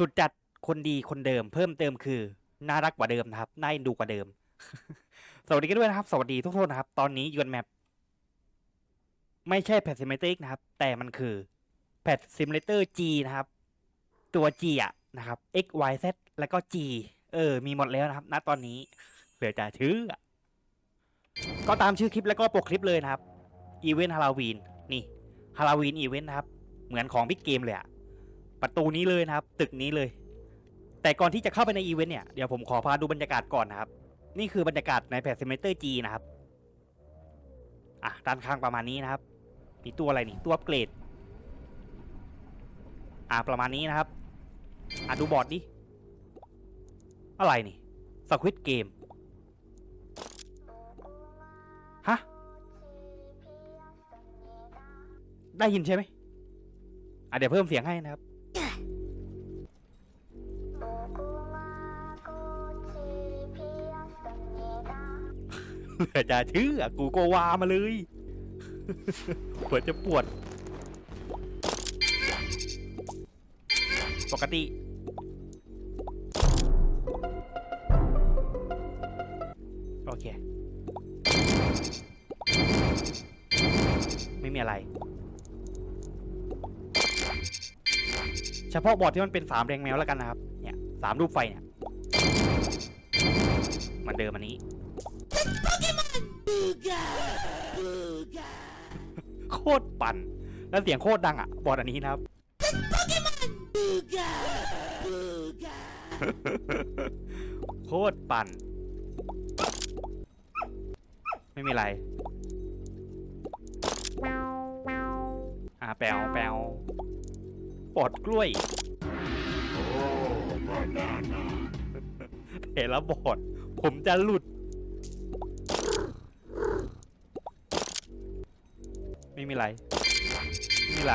สุดจัดคนดีคนเดิม เพิ่มเติมคือ น่ารักกว่าเดิมนะครับน่าเอ็นดูกว่าเดิม สวัสดีกันด้วยนะครับ สวัสดีทุกคนนะครับ ตอนนี้ยูนแมปไม่ใช่แพทซิมเลเตอร์นะครับ แต่มันคือแพทซิมเลเตอร์ G นะครับ ตัว G อะนะครับ X Y Z แล้วก็ G เออ มีหมดแล้วนะครับ ณตอนนี้เหลือจะชื่อก็ตามชื่อคลิปแล้วก็ปกคลิปเลยนะครับอีเวนต์ฮาโลวีนนี่ฮาโลวีนอีเวนต์นะครับ เหมือนของบิ๊กเกมเลยอะ ประตูนี้เลยนะครับ ตึกนี้เลย แต่ก่อนที่จะเข้าไปในอีเวนต์เนี่ย เดี๋ยวผมขอพาดูบรรยากาศก่อนนะครับ นี่คือบรรยากาศในแพทซิมเตอร์ G นะครับ อะ ด้านข้างประมาณนี้นะครับ มีตัวอะไรนี่ ตัวอัปเกรด อะ ประมาณนี้นะครับ อะ ดูบอร์ดดิ อะไรนี่สควิตเกม ฮะ ได้ยินใช่ไหมอะเดี๋ยวเพิ่มเสียงให้นะครับ เหลือจะเชื่อกูโกวามาเลยปวดจะปวด ปกติ โอเค ไม่มีอะไร เฉพาะบอร์ดที่มันเป็นสามแรงแมวแล้วกันนะครับ เนี่ยสามรูปไฟเนี่ยเหมันเดิมอันนี้ โคตรปั่น แล้วเสียงโคตรดังอะ บอร์ดอันนี้นะครับ โคตรปั่น ไม่มีไร อ่าแปลวแปลวปอดกล้วยเห็นแล้วบอด ผมจะหลุด ม่มีไรไม่มีไร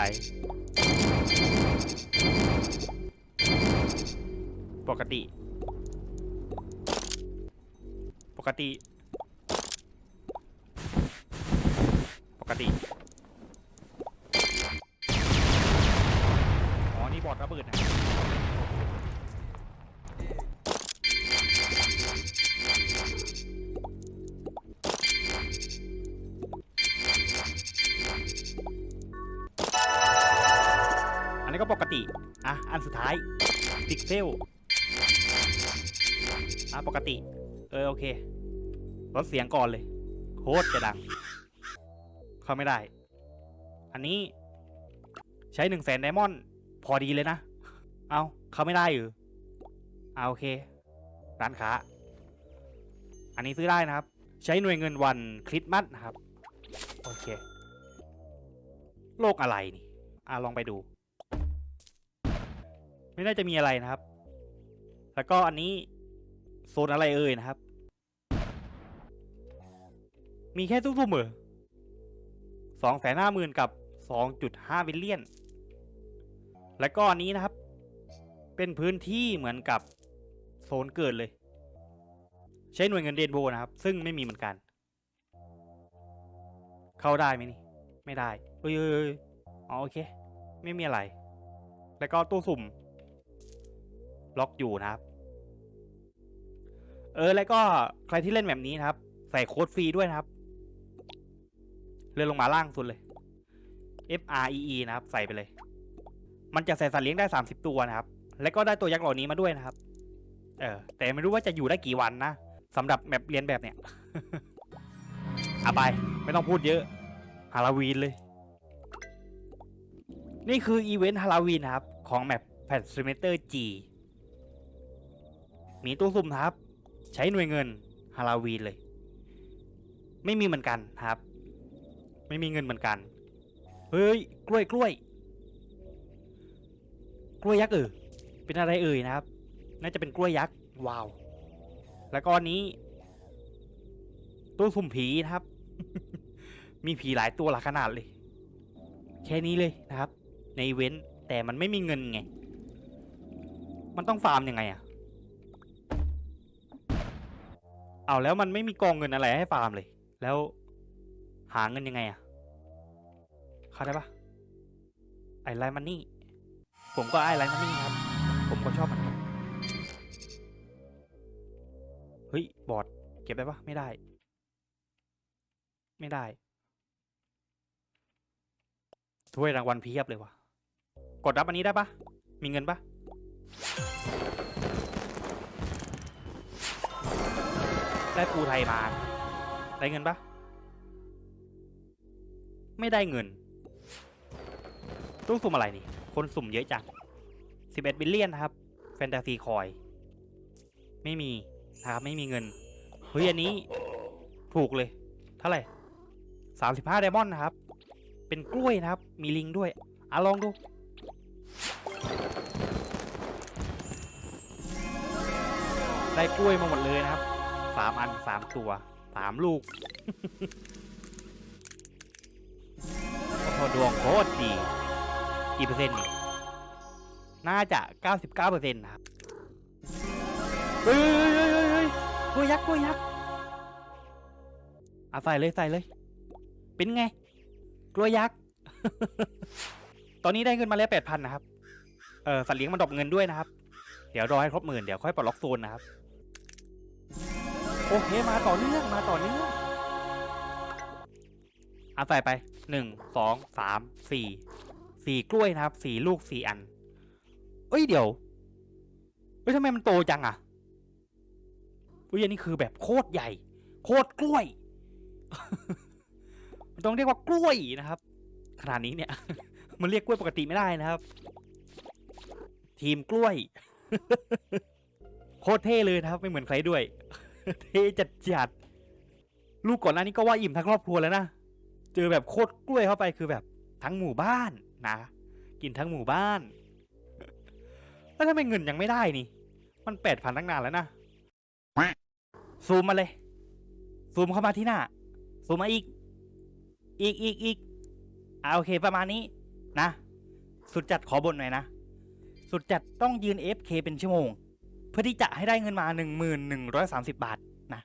ปกติ ปกติ ปกติ อ๋อ นี่บอดระเบิดนะายพิกเซลอะปกติ เออโอเคลดเสียงก่อนเลยโคตรจะดัง เข้าไม่ได้ อันนี้ใช้หนึ่งแสนไดมอนด์พอดีเลยนะ เอาเข้าไม่ได้หรือเอาโอเค ร้านค้า อันนี้ซื้อได้นะครับ ใช้หน่วยเงินวันคริสต์มาสนะครับ โอเค โลกอะไรนี่ อะลองไปดู ไม่น่าจะมีอะไรนะครับ แล้วก็อันนี้โซนอะไรเอ่ยนะครับ มีแค่ทุกทุ่มเหรอสองแสนห้าหมื่นกับสองจุดห้าบิลเลียน แล้วก็อันนี้นะครับ เป็นพื้นที่เหมือนกับโซนเกิดเลย ใช้หน่วยเงินเดนโบนะครับ ซึ่งไม่มีเหมือนกัน เข้าได้ไหมนี่ ไม่ได้ เอ้ยเอ้ยเอ้ยอ๋อโอเค ไม่มีอะไร แล้วก็ตู้สุ่ม ล็อกอยู่นะครับ เออแล้วก็ใครที่เล่นแบบนี้นะครับ ใส่โค้ดฟรีด้วยนะครับ เลื่อนลงมาล่างสุดเลย F R E E นะครับ ใส่ไปเลย มันจะใส่สัตว์เลี้ยงได้ 30 ตัวนะครับ แล้วก็ได้ตัวยักษ์เหล่านี้มาด้วยนะครับ เออ แต่ไม่รู้ว่าจะอยู่ได้กี่วันนะสำหรับแบบเรียนแบบเนี้ยเอาไปไม่ต้องพูดเยอะฮาโลวีนเลย นี่คืออีเวนต์ฮาโลวีนนะครับ ของแมปแพทซิเมเตอร์จี มีตู้สุ่มครับ ใช้หน่วยเงินฮาโลวีนเลย ไม่มีเหมือนกันครับ ไม่มีเงินเหมือนกัน เฮ้ยกล้วยกล้วย กล้วยยักษ์เออเป็นอะไรเอ่ยนะครับ น่าจะเป็นกล้วยยักษ์ว้าว แล้วก็อันนี้ตู้สุ่มผีนะครับ มีผีหลายตัวหลายขนาดเลย แค่นี้เลยนะครับ ในเว้นแต่มันไม่มีเงินไง มันต้องฟาร์มยังไงอะ เอาแล้วมันไม่มีกองเงินอะไรให้ฟาร์มเลย แล้วหาเงินยังไงอะเข้าได้ปะไอไลมันนี่ ผมก็ไอไลมันนี่ครับ ผมก็ชอบมันเฮ้ย บอดเก็บได้ปะไม่ได้ ไม่ได้ถ้วยรางวัลเพียบเลยวะกดรับอันนี้ได้ปะมีเงินปะ ได้ปูไทยมา ได้เงินปะไม่ได้เงิน ต้องสุ่มอะไรนี่ คนสุ่มเยอะจัง11บิลเลียนนะครับ แฟนตาซีคอย ไม่มีนะครับ ไม่มีเงิน เฮ้ย อันนี้ถูกเลย เท่าไหร่35ไดมอนด์นะครับ เป็นกล้วยนะครับ มีลิงด้วย อะ ลองดู ได้กล้วยมาหมดเลยนะครับ สามอันสามตัวสามลูกโอ้โหดวงโคตรดีกี่เปอร์เซ็นต์นี่น่าจะ 99เปอร์เซ็นต์นะครับเฮ้ยเฮ้ยเฮ้ยเฮ้ยกล้วยยักษ์กล้วยยักษ์อะใส่เลยใส่เลย เป็นไง กล้วยยักษ์ ตอนนี้ได้เงินมาแล้วแปดพันนะครับ เออสัตว์เลี้ยงมันดอปเงินด้วยนะครับ เดี๋ยวรอให้ครบหมื่นเดี๋ยวค่อยปลดล็อกโซนนะครับ โอเคมาต่อเนื่องมาต่อเนื่องอะใส่ไปหนึ่งสองสามสี่สี่กล้วยนะครับสี่ลูกสี่อัน เอ้ยเดี๋ยวเอ้ยทำไมมันโตจังอะเฮ้ยอันนี้คือแบบโคตรใหญ่ โคตรกล้วย มันต้องเรียกว่ากล้วยนะครับ ขนาดนี้เนี่ย มันเรียกกล้วยปกติไม่ได้นะครับ ทีมกล้วย โคตรเท่เลยนะครับ ไม่เหมือนใครด้วย เทจัดจัดลูกก่อนหน้านี้ก็ว่าอิ่มทั้งครอบครัวแล้วนะ เจอแบบโคตรกล้วยเข้าไปคือแบบทั้งหมู่บ้านนะ กินทั้งหมู่บ้าน แล้วทำไมเงินยังไม่ได้นี่ มันแปดพันตั้งนานแล้วนะซูมมาเลย ซูมเข้ามาที่หน้า ซูมมาอีก อีกอีกอีกอ่าโอเคประมาณนี้นะ สุดจัดขอบนหน่อยนะ สุดจัดต้องยืน FK เป็นชั่วโมง พื่อที่จะให้ได้เงินมาหนึ่งหมื่นหนึ่งร้อยสามสิบบาทนะ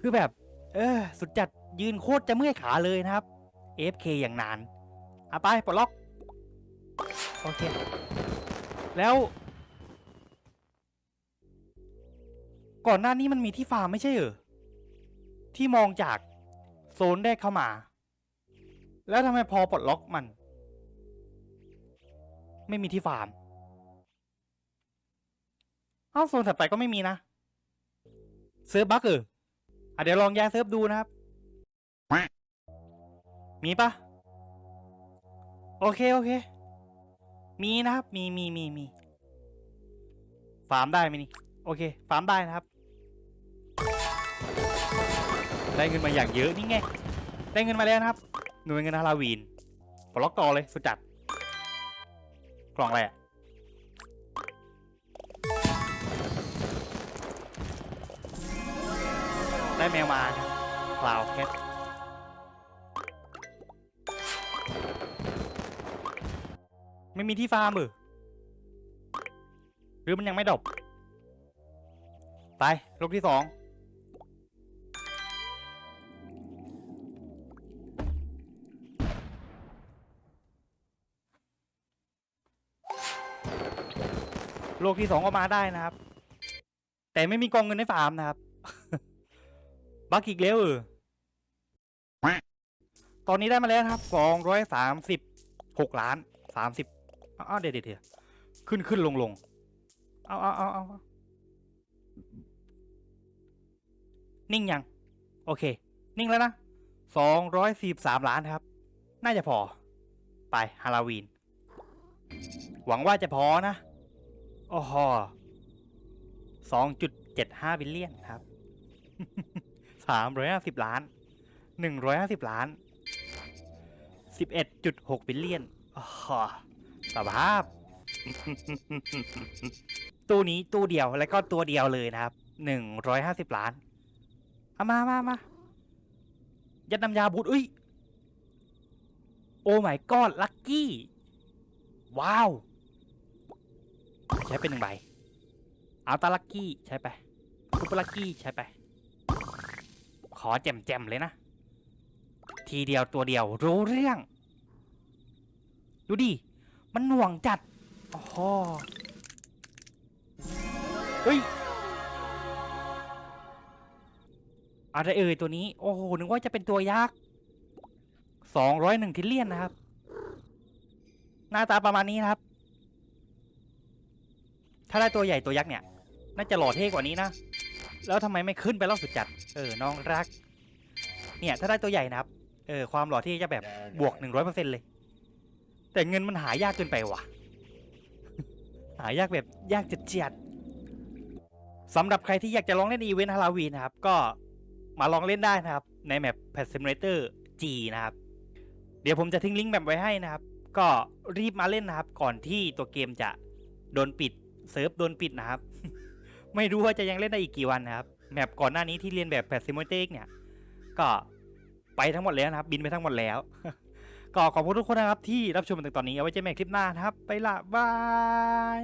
คือแบบ เออ สุดจัดยืนโคตรจะเมื่อยขาเลยนะครับ FK อย่างนานเอาไปปลดล็อก โอเค แล้วก่อนหน้านี้มันมีที่ฟาร์มไม่ใช่เหรอ ที่มองจากโซนแรกเข้ามา แล้วทำไมพอปลดล็อกมัน ไม่มีที่ฟาร์ม เอ้าโซนถัดไปก็ไม่มีนะเซิร์ฟบั๊กเอออะเดี๋ยวลองย้ายเซิร์ฟดูนะครับ มีปะโอเค โอเค มีนะครับ มีมีมีมีฟาร์มได้ไหมนี่ โอเค ฟาร์มได้นะครับ ได้เงินมาอย่างเยอะนี่ไง ได้เงินมาแล้วนะครับ หน่วยเงินฮาลาวีนปล็อกต่อเลย สุดจัด กล่องอะไรอะ ได้แมวมาคลาวแคทไม่มีที่ฟาร์มเหรอหรือมันยังไม่ดบไปลูกที่สองโลกที่สองก็มาได้นะครับ แต่ไม่มีกองเงินในฟาร์มนะครับ บักอีกแล้วเออตอนนี้ได้มาแล้วครับสองร้อยสามสิบหกล้านสามสิบอ้าวเดี๋ยวเดี๋ยวเดี๋ยวขึ้นขึ้นลงลงเอาเอาเอาเอานิ่งยัง โอเค นิ่งแล้วนะสองร้อยสี่สามล้านครับ น่าจะพอ ไปฮาโลวีน หวังว่าจะพอนะโอ้โหสองจุดเจ็ดห้าบิลเลียนครับ สามร้อยห้าสิบล้านหนึ่งร้อยห้าสิบล้านสิบเอ็ดจุดหกบิลเลียนอสภาพ ตู้นี้ตู้เดียวแล้วก็ตัวเดียวเลยนะครับหนึ่งร้อยห้าสิบล้านเอามามามายัดน้ำยาบูดอุ้ย โอ้ my god ลัคกี้ ว้าว ใช้เป็นหนึ่งใบ เอาตาลักกี้ใช้ไปซุปเปอร์ลักกี้ใช้ไป อแจมๆเลยนะ ทีเดียวตัวเดียวรู้เรื่อง ดูดิ มันหน่วงจัดโอ้โหเฮ้ย อะไรเอ่ยตัวนี้ โอ้โห นึกว่าจะเป็นตัวยักษ์สองร้อยหนึ่งทิเลียนนะครับ หน้าตาประมาณนี้นะครับ ถ้าได้ตัวใหญ่ตัวยักษ์เนี่ย น่าจะหล่อเท่กว่านี้นะ แล้วทำไมไม่ขึ้นไปรอบสุดจัด เออ น้องรัก เนี่ยถ้าได้ตัวใหญ่นะครับ เออ ความหล่อเท่จะแบบบวกหนึ่งร้อยเปอร์เซ็นเลย แต่เงินมันหายากเกินไปว่ะ หายากแบบยากจัดเจียดๆสำหรับใครที่อยากจะลองเล่นอีเวนต์ฮาโลวีนนะครับ ก็มาลองเล่นได้นะครับ ในแมป Pet Simulator G นะครับ เดี๋ยวผมจะทิ้งลิงก์แมปไว้ให้นะครับ ก็รีบมาเล่นนะครับ ก่อนที่ตัวเกมจะโดนปิดเซิร์ฟโดนปิดนะครับ ไม่รู้ว่าจะยังเล่นได้อีกกี่วันนะครับแมปก่อนหน้านี้ที่เรียนแบบ Pet Simulator เนี่ย ก็ไปทั้งหมดแล้วนะครับ บินไปทั้งหมดแล้ว ก็ขอบคุณทุกคนนะครับที่รับชมมาถึงตอนนี้เอาไว้เจอกันใหม่คลิปหน้านะครับ ไปละบาย